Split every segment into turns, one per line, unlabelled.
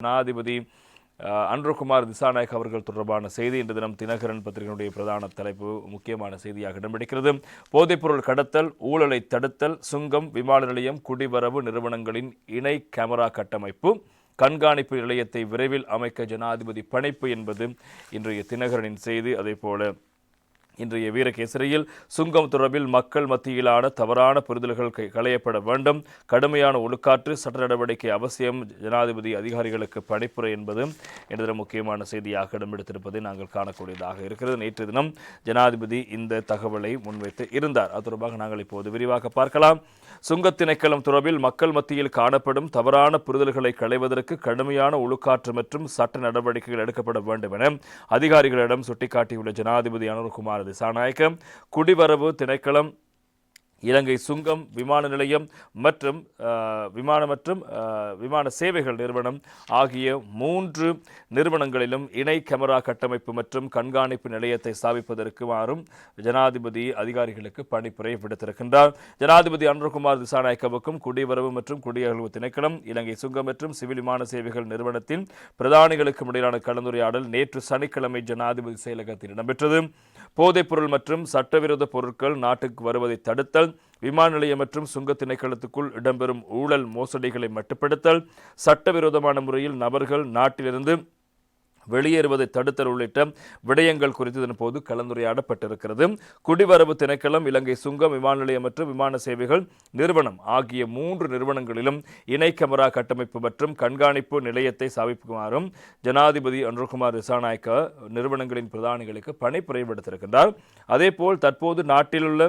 ஜனாதிபதி அன்ருகுமார் திசாநாயக் அவர்கள் தொடர்பான செய்தி இன்று தினம் தினகரன் பத்திரிகையினுடைய பிரதான தலைப்பு முக்கியமான செய்தியாக இடம்பிடிக்கிறது போதைப்பொருள் கடத்தல் ஊழலை தடுத்தல் சுங்கம் விமான நிலையம் குடிவரவு நிறுவனங்களின் இணை கேமரா கட்டமைப்பு கண்காணிப்பு நிலையத்தை விரைவில் அமைக்க ஜனாதிபதி பணிப்பு என்பது இன்றைய தினகரனின் செய்தி. அதேபோல இன்றைய வீரகேசரியில் சுங்கம் தொடர்பில் மக்கள் மத்தியிலான தவறான புரிதல்கள் களையப்பட வேண்டும். கடுமையான ஒழுக்காற்று சட்ட நடவடிக்கை அவசியம். ஜனாதிபதி அதிகாரிகளுக்கு பணிப்புரை என்பது என்ற முக்கியமான செய்தியாக இடம்பெடுத்திருப்பதை நாங்கள் காணக்கூடியதாக இருக்கிறது. நேற்று தினம் ஜனாதிபதி இந்த தகவலை முன்வைத்து இருந்தார். அது தொடர்பாக நாங்கள் இப்போது விரிவாக பார்க்கலாம். சுங்கத் திணைக்களம் தொடர்பில் மக்கள் மத்தியில் காணப்படும் தவறான புரிதல்களை களைவதற்கு கடுமையான ஒழுக்காற்று மற்றும் சட்ட நடவடிக்கைகள் எடுக்கப்பட வேண்டும் என அதிகாரிகளிடம் சுட்டிக்காட்டியுள்ள ஜனாதிபதி அனுர்குமார் திசாநாயக்க குடிவரவு திணைக்களம் இலங்கை சுங்கம் விமான நிலையம் மற்றும் விமான மற்றும் விமான சேவைகள் நிறுவனம் ஆகிய மூன்று நிறுவனங்களிலும் இணை கேமரா கட்டமைப்பு மற்றும் கண்காணிப்பு நிலையத்தை ஸ்தாபிப்பதற்குமாறும் ஜனாதிபதி அதிகாரிகளுக்கு பணிப்புரை விடுத்திருக்கின்றார். ஜனாதிபதி அனுர்குமார் திசாநாயக்கவுக்கும் குடிவரவு மற்றும் குடியகழ்வு திணைக்களம் இலங்கை சுங்கம் மற்றும் சிவில் விமான சேவைகள் நிறுவனத்தின் பிரதானிகளுக்கும் இடையிலான கலந்துரையாடல் நேற்று சனிக்கிழமை ஜனாதிபதி செயலகத்தில் இடம்பெற்றது. போதைப்பொருள் மற்றும் சட்டவிரோத பொருட்கள் நாட்டுக்கு வருவதை தடுத்தல் விமான நிலையம் மற்றும் சுங்க திணைக்களத்துக்குள் இடம்பெறும் ஊழல் மோசடிகளை மட்டுப்படுத்தல் சட்டவிரோதமான முறையில் நபர்கள் நாட்டிலிருந்து வெளியேறுவதை தடுத்தல் உள்ளிட்ட விடயங்கள் குறித்து இதன் போது கலந்துரையாடப்பட்டிருக்கிறது. குடிவரவு திணைக்களம் இலங்கை சுங்கம் விமான நிலையம் மற்றும் விமான சேவைகள் நிறுவனம் ஆகிய மூன்று நிறுவனங்களிலும் இணை கமரா கட்டமைப்பு மற்றும் கண்காணிப்பு நிலையத்தை ஸ்தாபிக்குமாறும் ஜனாதிபதி அனுர்குமார் ரிசாநாயக்க நிறுவனங்களின் பிரதானிகளுக்கு பணிப்புரை அதேபோல் தற்போது நாட்டிலுள்ள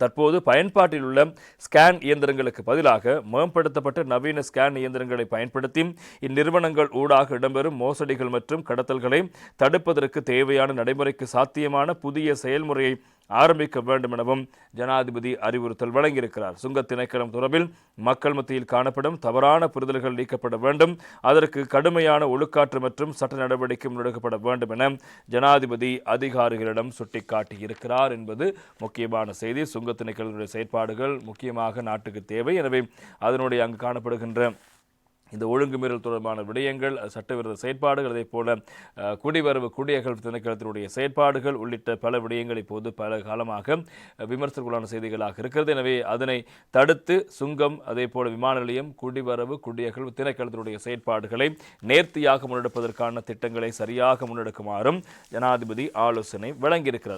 தற்போது பயன்பாட்டில் உள்ள ஸ்கேன் இயந்திரங்களுக்கு பதிலாக மேம்படுத்தப்பட்ட நவீன ஸ்கேன் இயந்திரங்களை பயன்படுத்தி இந்நிறுவனங்கள் ஊடாக இடம்பெறும் மோசடிகள் மற்றும் கடத்தல்களை தடுப்பதற்கு தேவையான நடைமுறைக்கு சாத்தியமான புதிய செயல்முறையை ஆரம்பிக்க வேண்டும் எனவும் ஜனாதிபதி அறிவுறுத்தல் வழங்கியிருக்கிறார். சுங்க திணைக்களம் தொடர்பில் மக்கள் மத்தியில் காணப்படும் தவறான புரிதல்கள் நீக்கப்பட வேண்டும். அதற்கு கடுமையான ஒழுக்காற்று மற்றும் சட்ட நடவடிக்கை முன்னெடுக்கப்பட வேண்டும் என ஜனாதிபதி அதிகாரிகளிடம் சுட்டிக்காட்டியிருக்கிறார் என்பது முக்கியமான செய்தி. சுங்கத் திணைக்களத்துடைய செயற்பாடுகள் முக்கியமாக நாட்டுக்கு தேவை. எனவே அதனுடைய அங்கு காணப்படுகின்ற இந்த ஒழுங்குமீறல் தொடர்பான விடயங்கள் சட்டவிரோத செயற்பாடுகள் அதே போல குடிவரவு குடியகல் திணைக்களத்தினுடைய செயற்பாடுகள் உள்ளிட்ட பல விடயங்கள் இப்போது பல காலமாக அஹ், விமர்சனக்குள்ளான செய்திகளாக இருக்கிறது. எனவே அதனை தடுத்து சுங்கம் அதே போல விமான நிலையம் குடிவரவு குடியகல் திணைக்களத்தினுடைய செயற்பாடுகளை நேர்த்தியாக முன்னெடுப்பதற்கான திட்டங்களை சரியாக முன்னெடுக்குமாறும் ஜனாதிபதி ஆலோசனை வழங்கியிருக்கிறார்.